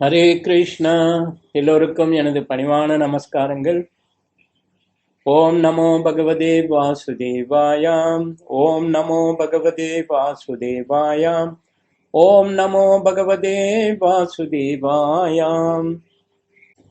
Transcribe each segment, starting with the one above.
ஹரே கிருஷ்ணா. எல்லோருக்கும் எனது பணிவான நமஸ்காரங்கள். ஓம் நமோ பகவதே வாசுதேவாயாம். ஓம் நமோ பகவதே வாசுதேவாயாம். ஓம் நமோ பகவதே வாசுதேவாயாம்.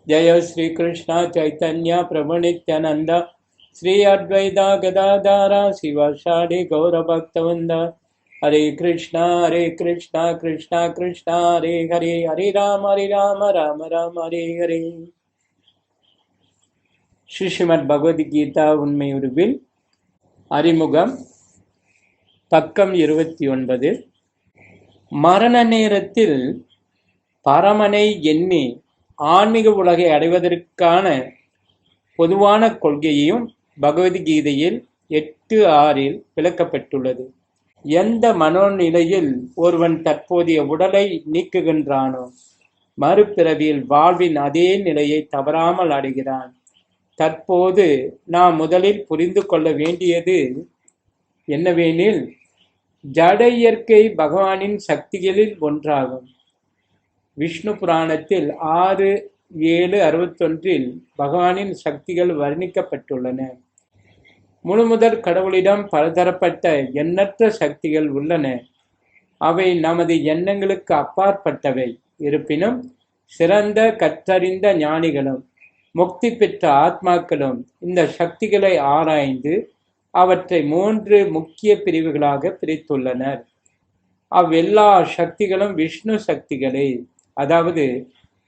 ஜெய ஸ்ரீ கிருஷ்ணா சைத்தன்யா பிரபு நித்யானந்தா ஸ்ரீ அத்வைதா கதாதாரா சிவசாடி கௌரபக்தவந்தா ஹரே கிருஷ்ணா ஹரே கிருஷ்ணா கிருஷ்ணா கிருஷ்ணா ஹரே ஹரே ஹரே ராம ஹரே ராம ராம ராம ஹரே ஹரே. ஸ்ரீஸ்ரீமத் பகவத்கீதா உண்மை உருவில் அறிமுகம் பக்கம் இருபத்தி ஒன்பது. மரண நேரத்தில் பரமனை எண்ணி ஆன்மீக உலகை அடைவதற்கான பொதுவான கொள்கையையும் பகவத்கீதையில் எட்டு ஆறில் விளக்கப்பட்டுள்ளது. எந்த மனோநிலையில் ஒருவன் தற்போதைய உடலை நீக்குகின்றானோ மறுபிறவியில் வாழ்வின் அதே நிலையை தவறாமல் அடைகிறான் தற்போது நாம் முதலில் புரிந்து கொள்ள வேண்டியது என்னவெனில் ஜட இயற்கை பகவானின் சக்திகளில் ஒன்றாகும். விஷ்ணு புராணத்தில் ஆறு ஏழு அறுபத்தொன்றில் பகவானின் சக்திகள் வர்ணிக்கப்பட்டுள்ளன. முழுமுதற் கடவுளிடம் பலதரப்பட்ட எண்ணற்ற சக்திகள் உள்ளன. அவை நமது எண்ணங்களுக்கு அப்பாற்பட்டவை. இருப்பினும் சிறந்த கற்றறிந்த ஞானிகளும் முக்தி பெற்ற ஆத்மாக்களும் இந்த சக்திகளை ஆராய்ந்து அவற்றை மூன்று முக்கிய பிரிவுகளாக பிரித்துள்ளனர். அவ்வெல்லா சக்திகளும் விஷ்ணு சக்திகளே. அதாவது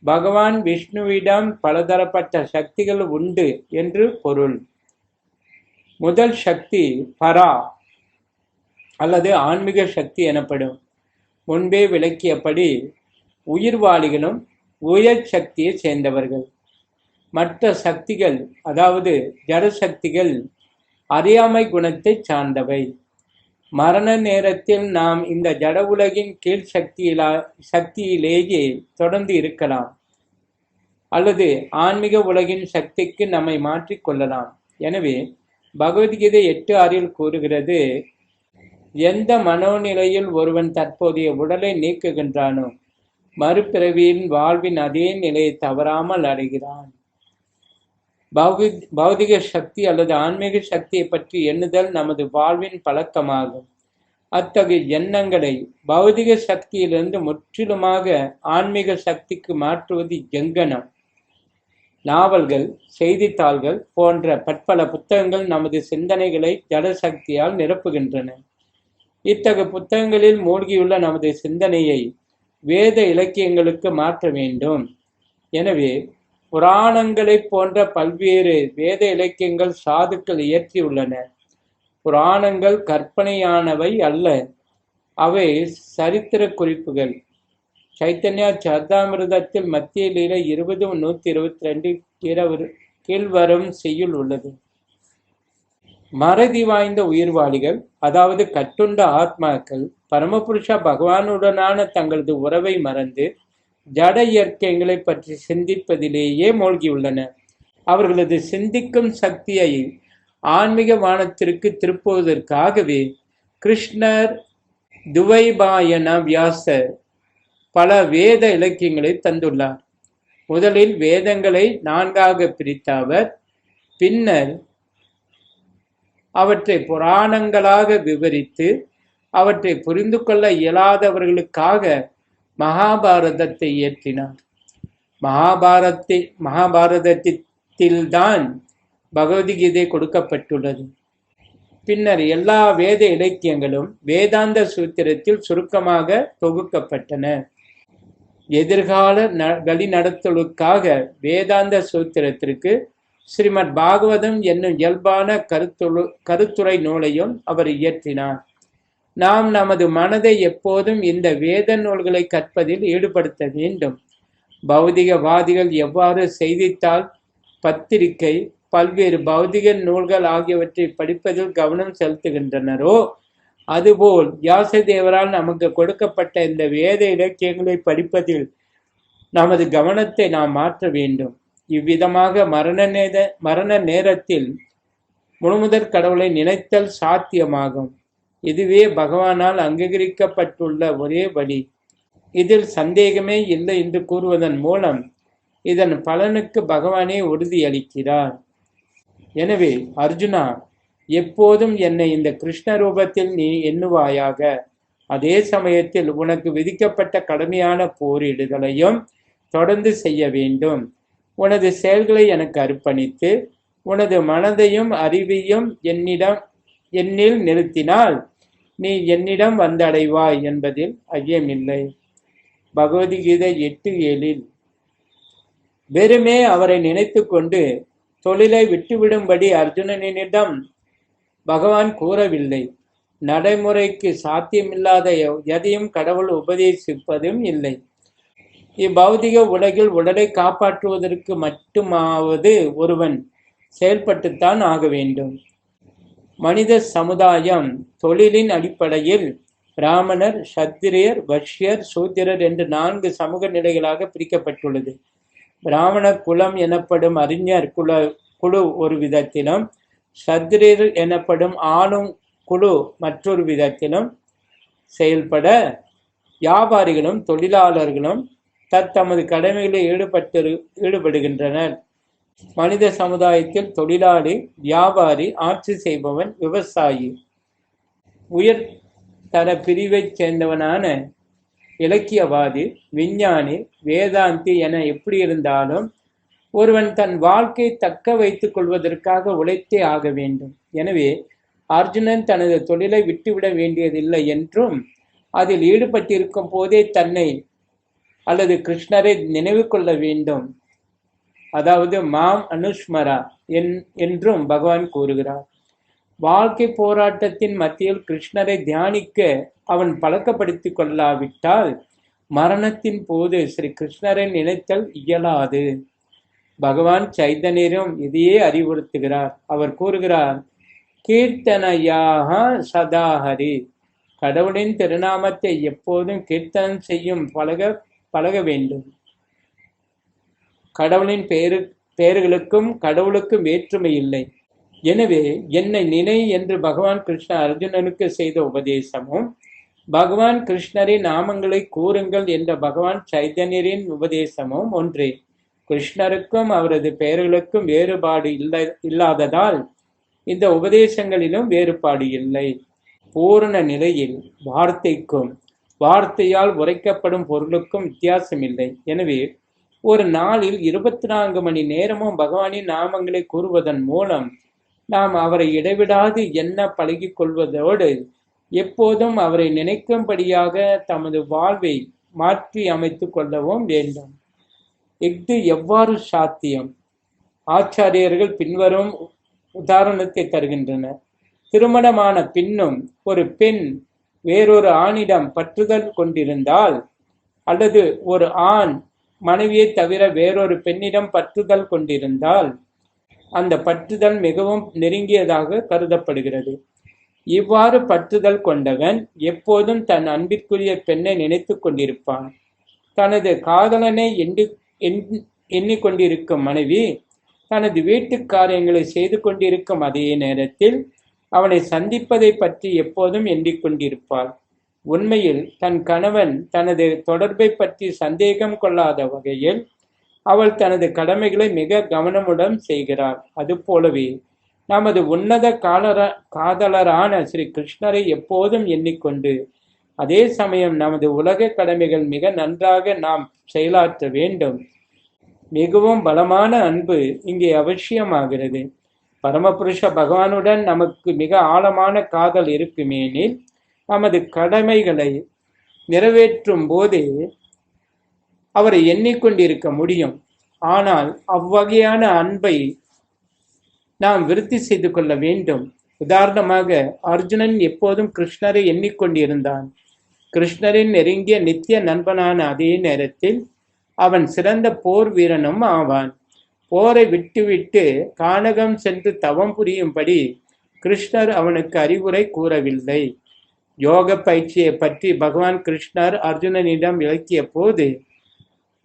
பகவான் விஷ்ணுவிடம் பலதரப்பட்ட சக்திகள் உண்டு என்று பொருள். முதல் சக்தி பரா அல்லது ஆன்மீக சக்தி எனப்படும். முன்பே விளக்கியபடி உயிர்வாளிகளும் உயர் சக்தியை சேர்ந்தவர்கள். மற்ற சக்திகள் அதாவது ஜடசக்திகள் அறியாமை குணத்தை சார்ந்தவை. மரண நேரத்தில் நாம் இந்த ஜட உலகின் கீழ் சக்தியிலா சக்தியிலேயே தொடர்ந்து இருக்கலாம். அல்லது ஆன்மீக உலகின் சக்திக்கு நம்மை மாற்றிக்கொள்ளலாம் எனவே பகவத்கீதை எட்டு ஆறில் கூறுகிறது எந்த மனோநிலையில் ஒருவன் தற்போதைய உடலை நீக்குகின்றானோ மறுபிறவியின் வாழ்வின் அதே நிலையை தவறாமல் அடைகிறான். பௌதிக சக்தி அல்லது ஆன்மீக சக்தியை பற்றி எண்ணுதல் நமது வாழ்வின் பழக்கமாகும். அத்தகைய எண்ணங்களை பௌதிக சக்தியிலிருந்து முற்றிலுமாக ஆன்மீக சக்திக்கு மாற்றுவது எங்கனம்? நாவல்கள் செய்தித்தாள்கள் போன்ற பற்பல புத்தகங்கள் நமது சிந்தனைகளை ஜடசக்தியால் நிரப்புகின்றன. இத்தகு புத்தகங்களில் மூழ்கியுள்ள நமது சிந்தனையை வேத இலக்கியங்களுக்கு மாற்ற வேண்டும். எனவே புராணங்களைப் போன்ற பல்வேறு வேத இலக்கியங்கள் சாதுக்கள் இயற்றியுள்ளன புராணங்கள் கற்பனையானவை அல்ல அவை சரித்திர குறிப்புகள். சைத்தன்யா சர்தாமிரதத்தில் மத்திய லீலை இருபது நூத்தி இருபத்தி ரெண்டு கீழ்வரும் செய்யுள் உள்ளது. மறதி வாய்ந்த உயிர்வாளிகள் அதாவது கட்டுண்ட ஆத்மாக்கள் பரமபுருஷா பகவானுடனான தங்களது உறவை மறந்து ஜட இயற்கைகளை பற்றி சிந்திப்பதிலேயே மூழ்கியுள்ளனர் அவர்களது சிந்திக்கும் சக்தியை ஆன்மீக வானத்திற்கு திருப்புவதற்காகவே கிருஷ்ணர் துவைபாயன வியாசர் பல வேத இலக்கியங்களை தந்துள்ளார். முதலில் வேதங்களை நான்காக பிரித்த அவர் பின்னர் அவற்றை புராணங்களாக விவரித்து அவற்றை புரிந்து கொள்ள இயலாதவர்களுக்காக மகாபாரதத்தை இயற்றினார். மகாபாரத்தை மகாபாரதத்தில்தான் பகவத்கீதை கொடுக்கப்பட்டுள்ளது. பின்னர் எல்லா வேத இலக்கியங்களும் வேதாந்த சூத்திரத்தில் சுருக்கமாக தொகுக்கப்பட்டன. எதிர்கால ந வழிநடத்தலுக்காக வேதாந்த சூத்திரத்திற்கு ஸ்ரீமத் பாகவதம் என்னும் இயல்பான கருத்துரு கருத்துரை நூலையும் அவர் இயற்றினார். நாம் நமது மனதை எப்போதும் இந்த வேத நூல்களை கற்பதில் ஈடுபடுத்த வேண்டும். பௌதிகவாதிகள் எவ்வாறு செய்தித்தாள் பத்திரிகை பல்வேறு பௌதிக நூல்கள் ஆகியவற்றை படிப்பதில் கவனம் செலுத்துகின்றனரோ அதுபோல் வியாசதேவரால் நமக்கு கொடுக்கப்பட்ட இந்த வேத இலக்கியங்களை படிப்பதில் நமது கவனத்தை நாம் மாற்ற வேண்டும். இவ்விதமாக மரண நேர மரண நேரத்தில் முழுமுதற் கடவுளை நினைத்தல் சாத்தியமாகும். இதுவே பகவானால் அங்கீகரிக்கப்பட்டுள்ள ஒரே வழி. இதில் சந்தேகமே இல்லை என்று கூறுவதன் மூலம் இதன் பலனுக்கு பகவானே உறுதியளிக்கிறார். எனவே அர்ஜுனா எப்போதும் என்னை இந்த கிருஷ்ண ரூபத்தில் நீ எண்ணுவாயாக. அதே சமயத்தில் உனக்கு விதிக்கப்பட்ட கடுமையான போரிடுதலையும் தொடர்ந்து செய்ய வேண்டும். உனது செயல்களை எனக்கு அர்ப்பணித்து உனது மனதையும் அறிவையும் என்னிடம் என்னில் நிறுத்தினால் நீ என்னிடம் வந்தடைவாய் என்பதில் ஐயமில்லை. பகவத்கீதை எட்டு ஏழில் வெறுமே அவரை நினைத்து கொண்டு தொழிலை விட்டுவிடும்படி அர்ஜுனனிடம் பகவான் கூறவில்லை. நடைமுறைக்கு சாத்தியமில்லாத எதையும் கடவுள் உபதேசிப்பதும் இல்லை. இப்பௌதிக உலகில் உடலை காப்பாற்றுவதற்கு மட்டுமாவது ஒருவன் செயல்பட்டுத்தான் ஆக வேண்டும். மனித சமுதாயம் தொழிலின் அடிப்படையில் பிராமணர் சத்திரியர் வஷ்யர் சூத்திரர் என்று நான்கு சமூக நிலைகளாக பிரிக்கப்பட்டுள்ளது. பிராமண குலம் எனப்படும் அறிஞர் குல குழு ஒரு விதத்திலும் சத்ரீர் எனப்படும் ஆளும் குழு மற்றொரு விதத்திலும் செயல்பட வியாபாரிகளும் தொழிலாளர்களும் தத்தமது கடமைகளில் ஈடுபட்டு ஈடுபடுகின்றனர். மனித சமுதாயத்தில் தொழிலாளி வியாபாரி ஆட்சி செய்பவன் விவசாயி. உயர் தர பிரிவைச் சேர்ந்தவனான இலக்கியவாதி விஞ்ஞானி வேதாந்தி என எப்படி இருந்தாலும் ஒருவன் தன் வாழ்க்கை தக்க வைத்துக் கொள்வதற்காக உழைத்தே ஆக வேண்டும். எனவே அர்ஜுனன் தனது தொழிலை விட்டுவிட வேண்டியதில்லை என்றும் அதில் ஈடுபட்டிருக்கும் போதே தன்னை அல்லது கிருஷ்ணரை நினைவு கொள்ள வேண்டும். அதாவது மாம் அனுஷ்மரா என் என்றும் பகவான் கூறுகிறார். வாழ்க்கை போராட்டத்தின் மத்தியில் கிருஷ்ணரை தியானிக்க அவன் பழக்கப்படுத்திக் கொள்ளாவிட்டால் மரணத்தின் போது ஸ்ரீ கிருஷ்ணரை நினைத்தல் இயலாது. பகவான் சைதன்யரும் இதையே அறிவுறுத்துகிறார். அவர் கூறுகிறார் கீர்த்தனையாக சதாஹரி கடவுளின் திருநாமத்தை எப்போதும் கீர்த்தனம் செய்யும் பழக பழக வேண்டும். கடவுளின் பெயரு பெயர்களுக்கும் கடவுளுக்கும் வேற்றுமை இல்லை. எனவே என்னை நினை என்று பகவான் கிருஷ்ண அர்ஜுனனுக்கு செய்த உபதேசமும் பகவான் கிருஷ்ணரின் நாமங்களை கூறுங்கள் என்ற பகவான் சைதன்யரின் உபதேசமும் ஒன்றே. கிருஷ்ணருக்கும் அவரது பெயர்களுக்கும் வேறுபாடு இல்லை இல்லாததால் இந்த உபதேசங்களிலும் வேறுபாடு இல்லை. பூரண நிலையில் வார்த்தைக்கும் வார்த்தையால் உரைக்கப்படும் பொருளுக்கும் வித்தியாசம் இல்லை எனவே ஒரு நாளில் இருபத்தி நான்கு மணி நேரமும் பகவானின் நாமங்களை கூறுவதன் மூலம் நாம் அவரை இடைவிடாது என்ன பழகி கொள்வதோடு எப்போதும் அவரை நினைக்கும்படியாக தமது வாழ்வை மாற்றி அமைத்துக் கொள்ளவும் வேண்டும். இஃது எவ்வாறு சாத்தியம்? ஆச்சாரியர்கள் பின்வரும் உதாரணத்தை தருகின்றனர். திருமணமான பின்னும் ஒரு பெண் வேறொரு ஆணிடம் பற்றுதல் கொண்டிருந்தால் அல்லது ஒரு ஆண் மனைவியை தவிர வேறொரு பெண்ணிடம் பற்றுதல் கொண்டிருந்தால் அந்த பற்றுதல் மிகவும் நெருங்கியதாக கருதப்படுகிறது. இவ்வாறு பற்றுதல் கொண்டவன் எப்போதும் தன் அன்பிற்குரிய பெண்ணை நினைத்து கொண்டிருப்பான். தனது காதலனை எண்ணி எண்ணிக்கொண்டிருக்கும் மனைவி தனது வீட்டு காரியங்களை செய்து கொண்டிருக்கும் அதே நேரத்தில் அவனை சந்திப்பதை பற்றி எப்போதும் எண்ணிக்கொண்டிருப்பாள். உண்மையில் தன் கணவன் தனது தொடர்பை பற்றி சந்தேகம் கொள்ளாத வகையில் அவள் தனது கடமைகளை மிக கவனமுடன் செய்கிறாள். அதுபோலவே நமது உன்னத காலர காதலரான ஸ்ரீ கிருஷ்ணரை எப்போதும் எண்ணிக்கொண்டு அதே சமயம் நமது உலக கடமைகள் மிக நன்றாக நாம் செயலாற்ற வேண்டும். மிகவும் பலமான அன்பு இங்கே அவசியமாகிறது. பரமபுருஷ பகவானுடன் நமக்கு மிக ஆழமான காதல் இருக்குமேனில் நமது கடமைகளை நிறைவேற்றும் போது அவரை எண்ணிக்கொண்டிருக்க முடியும். ஆனால் அவ்வகையான அன்பை நாம் விருத்தி செய்து கொள்ள வேண்டும். உதாரணமாக அர்ஜுனன் எப்போதும் கிருஷ்ணரை எண்ணிக்கொண்டிருந்தான். கிருஷ்ணரின் நெருங்கிய நித்திய நண்பனான அதே நேரத்தில் அவன் சிறந்த போர் வீரனும் ஆவான். போரை விட்டுவிட்டு கானகம் சென்று தவம் புரியும்படி கிருஷ்ணர் அவனுக்கு அறிவுரை கூறவில்லை. யோக பயிற்சியை பற்றி பகவான் கிருஷ்ணர் அர்ஜுனனிடம் விளக்கிய போது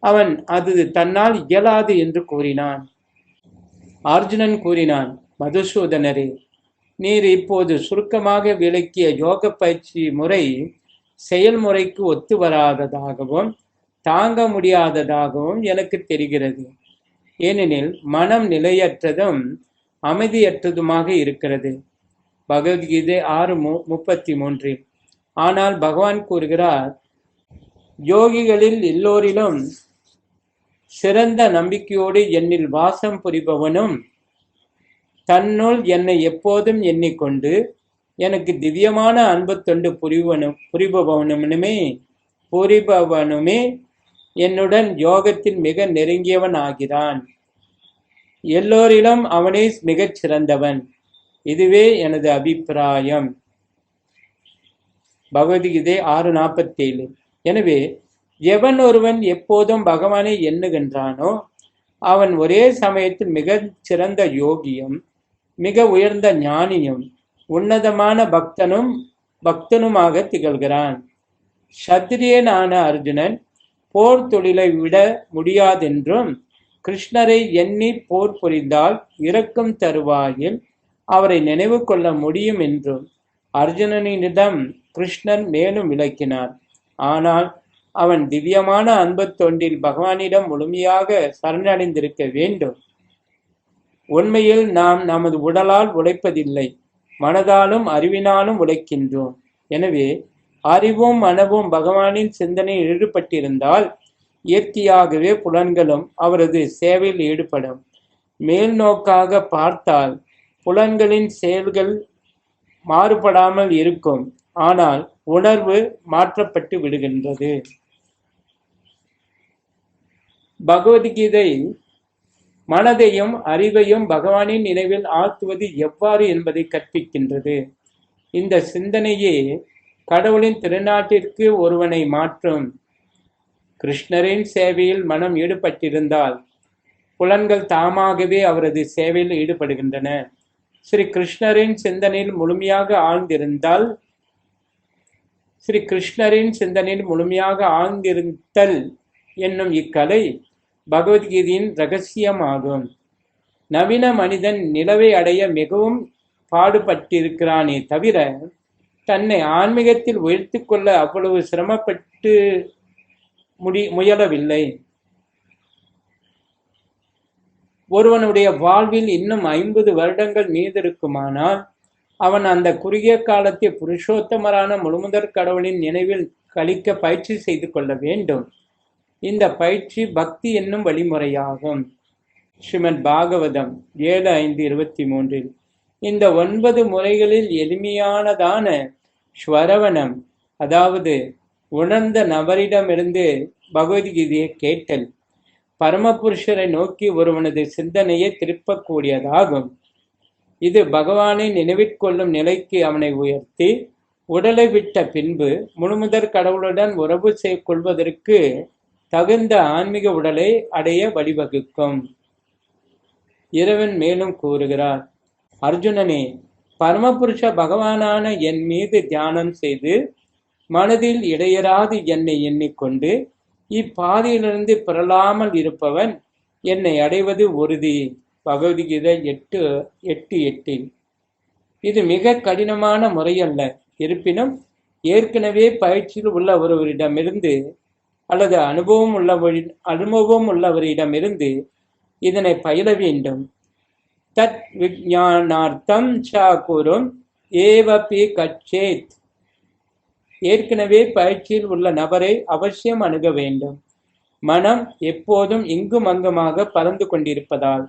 அவன் அது தன்னால் இயலாது என்று கூறினான். அர்ஜுனன் கூறினான் மதுசூதனரே நீர் இப்போது சுருக்கமாக விளக்கிய யோக பயிற்சி முறை செயல்முறைக்கு ஒத்து வராததாகவும் தாங்க முடியாததாகவும் எனக்கு தெரிகிறது. ஏனெனில் மனம் நிலையற்றதும் அமைதியற்றதுமாக இருக்கிறது. பகவத்கீதை ஆறு மு முப்பத்தி மூன்றில் ஆனால் பகவான் கூறுகிறார் யோகிகளில் எல்லோரிலும் சிறந்த நம்பிக்கையோடு என்னில் வாசம் புரிபவனும் தன்னுள் என்னை எப்போதும் எண்ணிக்கொண்டு எனக்கு திவ்யமான அன்பு தொண்டு புரிவனும் புரிபவனுமே புரிபவனுமே என்னுடன் யோகத்தில் மிக நெருங்கியவன் ஆகிறான். எல்லோரிலும் அவனே மிகச் சிறந்தவன். இதுவே எனது அபிப்பிராயம். பகவத்கீதை ஆறு நாற்பத்தேழு. எனவே எவன் ஒருவன் எப்போதும் பகவானை எண்ணுகின்றானோ அவன் ஒரே சமயத்தில் மிகச் சிறந்த யோகியும் மிக உயர்ந்த ஞானியும் உன்னதமான பக்தனும் பக்தனுமாக திகழ்கிறான். சத்திரியனான அர்ஜுனன் போர் தொழிலை விட முடியாதென்றும் கிருஷ்ணரை எண்ணி போர் புரிந்தால் இறக்கும் தருவாயில் அவரை நினைவு கொள்ள முடியும் என்றும் அர்ஜுனனிடம் கிருஷ்ணன் மேலும் விளக்கினார். ஆனால் அவன் திவ்யமான அன்பு தொண்டில் பகவானிடம் முழுமையாக சரணடைந்திருக்க வேண்டும். உண்மையில் நாம் நமது உடலால் உழைப்பதில்லை. மனதாலும் அறிவினாலும் உழைக்கின்றோம் எனவே அறிவும் மனவும் பகவானின் சிந்தனையில் ஈடுபட்டிருந்தால் இயற்கையாகவே புலன்களும் அவரது சேவையில் ஈடுபடும். மேல் நோக்காக பார்த்தால் புலன்களின் செயல்கள் மாறுபடாமல் இருக்கும். ஆனால் உணர்வு மாற்றப்பட்டு விடுகின்றது. பகவத்கீதை மனதையும் அறிவையும் பகவானின் நினைவில் ஆழ்த்துவது எவ்வாறு என்பதை கற்பிக்கின்றது. இந்த சிந்தனையே கடவுளின் திருநாட்டிற்கு ஒருவனை மாற்றும். கிருஷ்ணரின் சேவையில் மனம் ஈடுபட்டிருந்தால் புலன்கள் தாமாகவே அவரது சேவையில் ஈடுபடுகின்றன. ஸ்ரீ கிருஷ்ணரின் சிந்தனையில் முழுமையாக ஆழ்ந்திருந்தால் ஸ்ரீ கிருஷ்ணரின் சிந்தனையில் முழுமையாக ஆழ்ந்திருத்தல் என்னும் இக்கலை பகவத்கீதையின் ரகசியமாகும். நவீன மனிதன் நிலவை அடைய மிகவும் பாடுபட்டிருக்கிறானே தவிர தன்னை ஆன்மீகத்தில் உயர்த்தி கொள்ள அவ்வளவு சிரமப்பட்டு முடி முயலவில்லை. ஒருவனுடைய வாழ்வில் இன்னும் ஐம்பது வருடங்கள் மீதிருக்குமானால் அவன் அந்த குறுகிய காலத்தில் புருஷோத்தமரான முழுமுதற் கடவுளின் நினைவில் கழிக்க பயிற்சி செய்து கொள்ள வேண்டும். இந்த பயிற்சி பக்தி என்னும் வழிமுறையாகும். ஸ்ரீமத் பாகவதம் ஏழு ஐந்து இருபத்தி மூன்றில் இந்த ஒன்பது முறைகளில் எளிமையானதான ஸ்வரவணம் அதாவது உணர்ந்த நபரிடமிருந்து பகவத்கீதையை கேட்டல் பரமபுருஷரை நோக்கி ஒருவனது சிந்தனையை திருப்பக்கூடியதாகும். இது பகவானை நினைவிற்கொள்ளும் நிலைக்கு அவனை உயர்த்தி உடலை விட்ட பின்பு முழுமுதற் கடவுளுடன் உறவு செய் கொள்வதற்கு தகுந்த ஆன்மீக உடலை அடைய வழிவகுக்கும். இறைவன் மேலும் கூறுகிறார் அர்ஜுனனே பரமபுருஷ பகவானான என் மீது தியானம் செய்து மனதில் இடையராது என்னை எண்ணிக்கொண்டு இப்பாதையிலிருந்து பிறலாமல் இருப்பவன் என்னை அடைவது உறுதி. பகவத்கீதை எட்டு எட்டு எட்டில். இது மிக கடினமான முறையல்ல. இருப்பினும் ஏற்கனவே பயிற்சியில் உள்ள ஒருவரிடமிருந்து அல்லது அனுபவம் உள்ளவரி அனுபவம் உள்ளவரிடமிருந்து இதனை பயில வேண்டும். தத் விஜானார்த்தம் சாக்குரும் ஏவபி கச்சேத். ஏற்கனவே பயிற்சியில் உள்ள நபரை அவசியம் அணுக வேண்டும். மனம் எப்போதும் இங்கும் அங்குமாக பறந்து கொண்டிருப்பதால்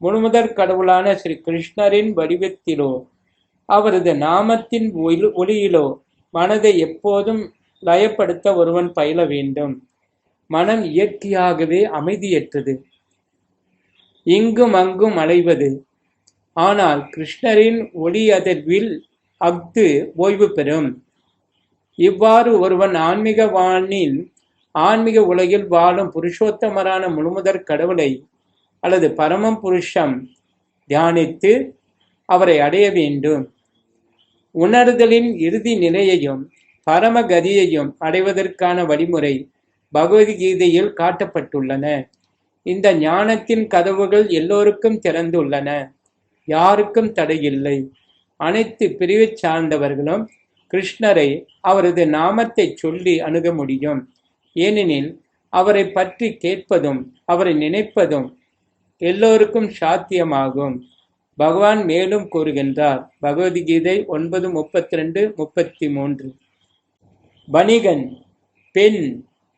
முழுமுதற் கடவுளான ஸ்ரீ கிருஷ்ணரின் வடிவத்திலோ அவரது நாமத்தின் ஒளி ஒளியிலோ மனதை எப்போதும் லயப்படுத்த ஒருவன் பயில வேண்டும். மனம் இயற்கையாகவே அமைதியற்றது. இங்கும் அங்கும் அலைவது. ஆனால் கிருஷ்ணரின் ஒளி அதிர்வில் அஃது ஓய்வு பெறும். இவ்வாறு ஒருவன் ஆன்மீக வானில் ஆன்மீக உலகில் வாழும் புருஷோத்தமரான முழுமுதற் கடவுளை அல்லது பரமம் புருஷம் தியானித்து அவரை அடைய வேண்டும். உணர்தலின் இறுதி நிலையையும் பரமகதியையும் அடைவதற்கான வழிமுறை பகவத்கீதையில் காட்டப்பட்டுள்ளன. இந்த ஞானத்தின் கதவுகள் எல்லோருக்கும் திறந்துள்ளன. யாருக்கும் தடையில்லை. அனைத்து பிரிவைச் சார்ந்தவர்களும் கிருஷ்ணரை அவரது நாமத்தை சொல்லி அணுக முடியும். ஏனெனில் அவரை பற்றி கேட்பதும் அவரை நினைப்பதும் எல்லோருக்கும் சாத்தியமாகும். பகவான் மேலும் கூறுகின்றார். பகவத்கீதை ஒன்பது முப்பத்தி ரெண்டு முப்பத்தி மூன்று. வணிகன் பெண்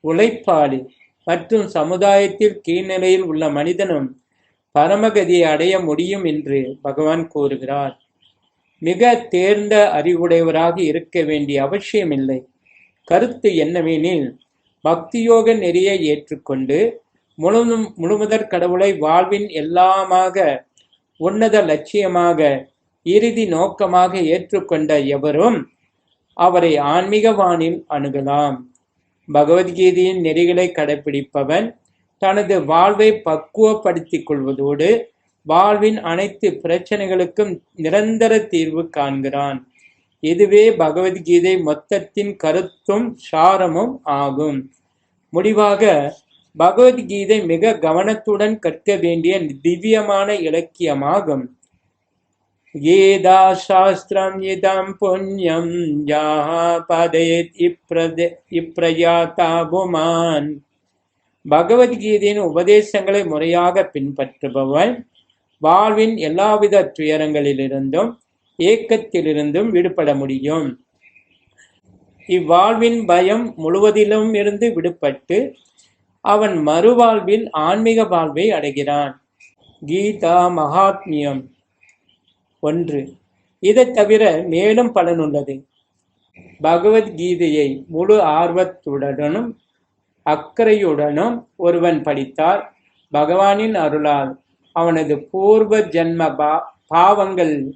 உழைப்பாளி மற்றும் சமுதாயத்தில் கீழ்நிலையில் உள்ள மனிதனும் பரமகதியை அடைய முடியும் என்று பகவான் கூறுகிறார். மிக தேர்ந்த அறிவுடையவராக இருக்க வேண்டிய அவசியமில்லை. கருத்து என்னவெனில் பக்தியோக நெறியை ஏற்றுக்கொண்டு முழுதும் முழுமுதற் கடவுளை வாழ்வின் எல்லாமாக உன்னத லட்சியமாக இறுதி நோக்கமாக ஏற்றுக்கொண்ட எவரும் அவரை ஆன்மீக வானில் அணுகலாம். பகவத்கீதையின் நெறிகளை கடைபிடிப்பவன் தனது வாழ்வை பக்குவப்படுத்திக் கொள்வதோடு வாழ்வின் அனைத்து பிரச்சனைகளுக்கும் நிரந்தர தீர்வு காண்கிறான். இதுவே பகவத்கீதை மொத்தத்தின் கருத்தும் சாரமும் ஆகும். முடிவாக பகவத்கீதை மிக கவனத்துடன் கற்க வேண்டிய திவ்யமான இலக்கியமாகும். கீதா சாஸ்திரம் இதம் புண்ணியம் யா பதே இப்ரதே புமான் பகவத்கீதையின் உபதேசங்களை முறையாக பின்பற்றுபவன் வாழ்வின் எல்லாவித துயரங்களிலிருந்தும் ஏக்கத்திலிருந்தும் விடுபட முடியும். இவ்வாழ்வின் பயம் முழுவதிலும் இருந்து விடுபட்டு அவன் மறுவாழ்வில் ஆன்மீக வாழ்வை அடைகிறான். கீதா மகாத்மியம். ஒன்று. இதை தவிர மேலும் பலனுள்ளது பகவத்கீதையை முழு ஆர்வத்துடனும் அக்கறையுடனும் ஒருவன் படித்தால் பகவானின் அருளால் அவனது பூர்வ ஜென்ம பா பாவங்கள்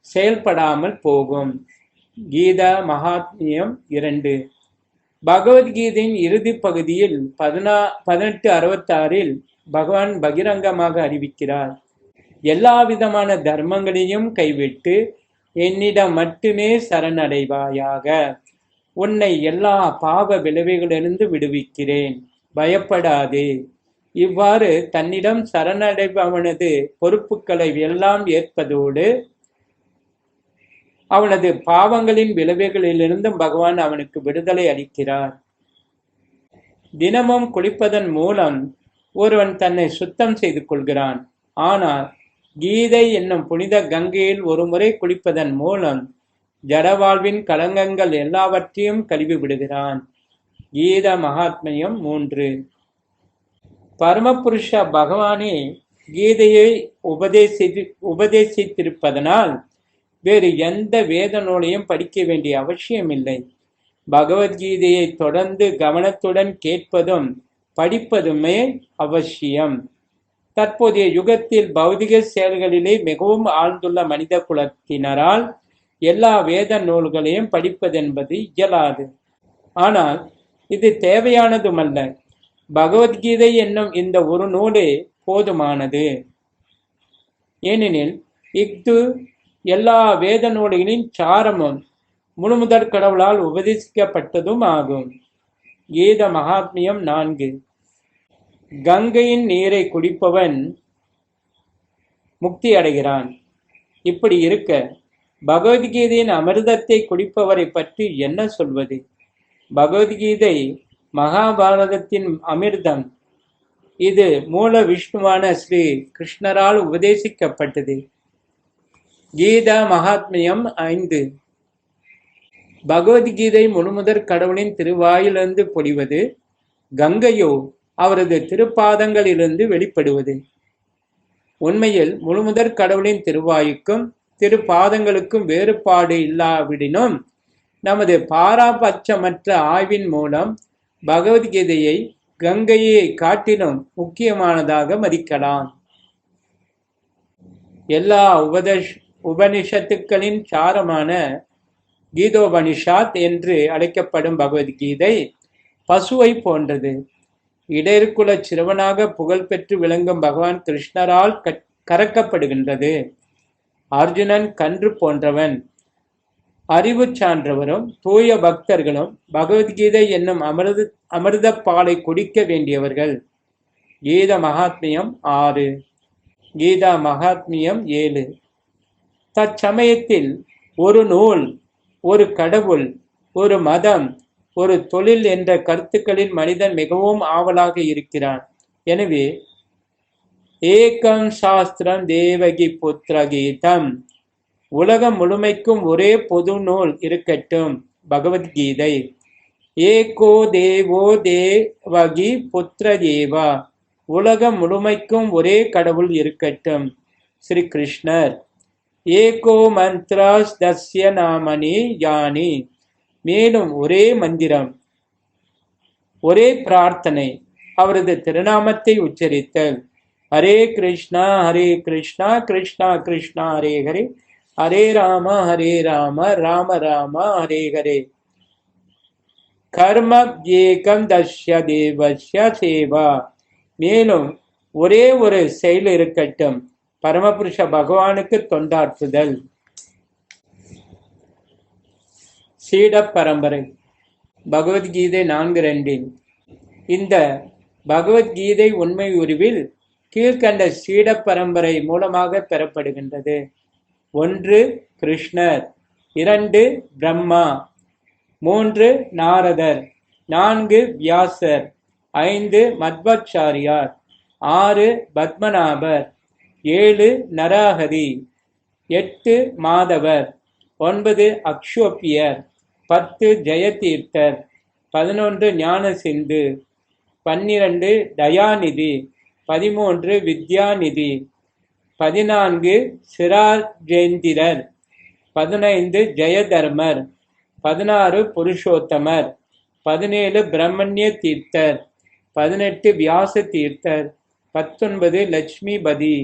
செயல்படாமல் போகும். கீதா மகாத்மியம் இரண்டு. பகவத்கீதையின் இறுதி பகுதியில் பதினா பதினெட்டு அறுபத்தாறில் பகவான் பகிரங்கமாக அறிவிக்கிறார். எல்லா விதமான தர்மங்களையும் கைவிட்டு என்னிடம் மட்டுமே சரணடைவாயாக. உன்னை எல்லா பாவ விளைவுகளிலிருந்து விடுவிக்கிறேன். பயப்படாதே. இவ்வாறு தன்னிடம் சரணடைபவனது பொறுப்புகளை எல்லாம் ஏற்பதோடு அவனது பாவங்களின் விளைவுகளிலிருந்தும் பகவான் அவனுக்கு விடுதலை அளிக்கிறார். தினமும் குளிப்பதன் மூலம் ஒருவன் தன்னை சுத்தம் செய்து கொள்கிறான். ஆனால் கீதை என்னும் புனித கங்கையில் ஒரு முறை குளிப்பதன் மூலம் ஜடவாழ்வின் களங்கங்கள் எல்லாவற்றையும் கழுவி விடுகிறான். கீத மகாத்மியம் மூன்று. பரமபுருஷ பகவானே கீதையை உபதேசி உபதேசித்திருப்பதனால் வேறு எந்த வேத நூலையும் படிக்க வேண்டிய அவசியமில்லை. பகவத்கீதையை தொடர்ந்து கவனத்துடன் கேட்பதும் படிப்பதுமே அவசியம். தற்போதைய யுகத்தில் பௌதிக செயல்களிலே மிகவும் ஆழ்ந்துள்ள மனித குலத்தினரால் எல்லா வேத நூல்களையும் படிப்பதென்பது இயலாது. ஆனால் இது தேவையானதுமல்ல. பகவத்கீதை என்னும் இந்த ஒரு நூலே போதுமானது. ஏனெனில் இஃது எல்லா வேத நூல்களின் சாரமும் முழுமுதற் கடவுளால் உபதேசிக்கப்பட்டதும் ஆகும். கீத மகாத்மியம் நான்கு. கங்கையின் நீரை குடிப்பவன் முக்தி அடைகிறான். இப்படி இருக்க பகவத்கீதையின் அமிர்தத்தை குடிப்பவரை பற்றி என்ன சொல்வது? பகவத்கீதை மகாபாரதத்தின் அமிர்தம். இது மூல விஷ்ணுவான ஸ்ரீ கிருஷ்ணரால் உபதேசிக்கப்பட்டது. கீதா மகாத்மியம் ஐந்து. பகவத்கீதை முழுமுதற் கடவுளின் திருவாயிலிருந்து பொழிவது கங்கையோ அவரது திருப்பாதங்களிலிருந்து வெளிப்படுவது. உண்மையில் முழுமுதற் கடவுளின் திருவாய்க்கும் திருப்பாதங்களுக்கும் வேறுபாடு இல்லாவிடினும் நமது பாராபட்சமற்ற ஆய்வின் மூலம் பகவத்கீதையை கங்கையை காட்டிலும் முக்கியமானதாக மதிக்கலாம். எல்லா உபதஷ் உபனிஷத்துக்களின் சாரமான கீதோபனிஷாத் என்று அழைக்கப்படும் பகவத்கீதை பசுவை போன்றது. இடையர்குல சிறுவனாக புகழ்பெற்று விளங்கும் பகவான் கிருஷ்ணரால் கறக்கப்படுகின்றது. அர்ஜுனன் கன்று போன்றவன். அறிவு சான்றவரும் தூய பக்தர்களும் பகவத்கீதை என்னும் அமிர்த அமிர்த பாலை குடிக்க வேண்டியவர்கள். கீத மகாத்மியம் ஆறு. கீதா மகாத்மியம் ஏழு. தற்சமயத்தில் ஒரு நூல் ஒரு கடவுள் ஒரு மதம் ஒரு தொழில் என்ற கருத்துக்களில் மனிதன் மிகவும் ஆவலாக இருக்கிறான். எனவே ஏகம் சாஸ்திரம் தேவகி புத்திர கீதம். உலகம் முழுமைக்கும் ஒரே பொது நூல் இருக்கட்டும் பகவத்கீதை. ஏகோ தேவோ தேவகி புத்திர தேவா. உலகம் முழுமைக்கும் ஒரே கடவுள் இருக்கட்டும் ஸ்ரீ கிருஷ்ணர். ஏகோ மந்த்ராஸ் தஸ்ய நாமணி யானி. மேலும் ஒரே மந்திரம் ஒரே பிரார்த்தனை. அவரது திருநாமத்தை உச்சரித்தல். ஹரே கிருஷ்ணா ஹரே கிருஷ்ணா கிருஷ்ணா கிருஷ்ணா ஹரே ஹரே. ஹரே ராம ஹரே ராம ராம ராம ஹரே ஹரே. கர்ம ஏகம் தஷ்ய தேவஸ்ய சேவா. மேலும் ஒரே ஒரு செயல் இருக்கட்டும். பரமபுருஷ பகவானுக்கு தொண்டாற்றுதல். சீடப் பரம்பரை பகவத்கீதை நான்கு ரெண்டில் இந்த பகவத்கீதை உண்மை உருவில் கீழ்கண்ட சீட பரம்பரை மூலமாக பெறப்படுகின்றது. ஒன்று கிருஷ்ணர். இரண்டு பிரம்மா. மூன்று நாரதர். நான்கு வியாசர். ஐந்து மத்வாச்சாரியார். ஆறு பத்மநாபர். ஏழு நராஹரி எட்டு மாதவர். ஒன்பது அக்ஷோப்பியர். பத்து ஜெயதீர்த்தர் பதினொன்று ஞான சிந்து பன்னிரண்டு தயாநிதி பதிமூன்று வித்யாநிதி பதினான்கு சிராஜேந்திரர் பதினைந்து ஜெயதர்மர் பதினாறு புருஷோத்தமர் பதினேழு பிரம்மண்ய தீர்த்தர் பதினெட்டு வியாச தீர்த்தர் பத்தொன்பது லட்சுமிபதி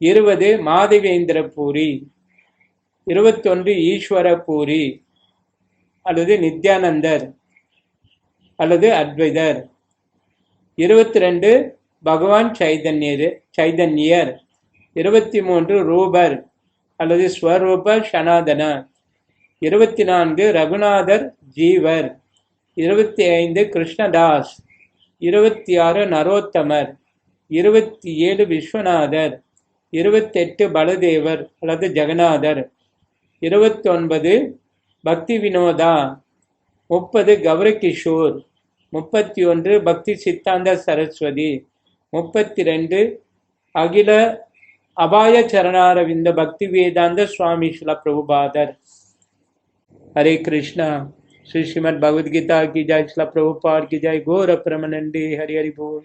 இருபது மாதவேந்திர பூரி இருபத்தொன்று ஈஸ்வர பூரி அல்லது நித்யானந்தர் அல்லது அத்வைதர். இருபத்தி ரெண்டு பகவான் சைதன்யர் சைதன்யர். இருபத்தி மூன்று ரூபர் அல்லது ஸ்வரூப சனாதன. இருபத்தி நான்கு ரகுநாதர் ஜீவர். இருபத்தி ஐந்து கிருஷ்ணதாஸ். இருபத்தி ஆறு நரோத்தமர். இருபத்தி ஏழு விஸ்வநாதர். இருபத்தெட்டு பலதேவர் அல்லது ஜெகநாதர். இருபத்தொன்பது பக்தி வினோதா முப்பது கௌரகிஷோர் முப்பத்தி ஒன்று பக்தி சித்தாந்த சரஸ்வதி முப்பத்தி ரெண்டு அகில அபாய சரணாரவிந்த பக்தி வேதாந்த சுவாமி ஸ்ரீல பிரபுபாதர் हरे कृष्णा श्री श्रीमद भगवद गीता की जय श्रीला प्रभुपाद की जय गौर प्रमनंदे हरि हरि बोल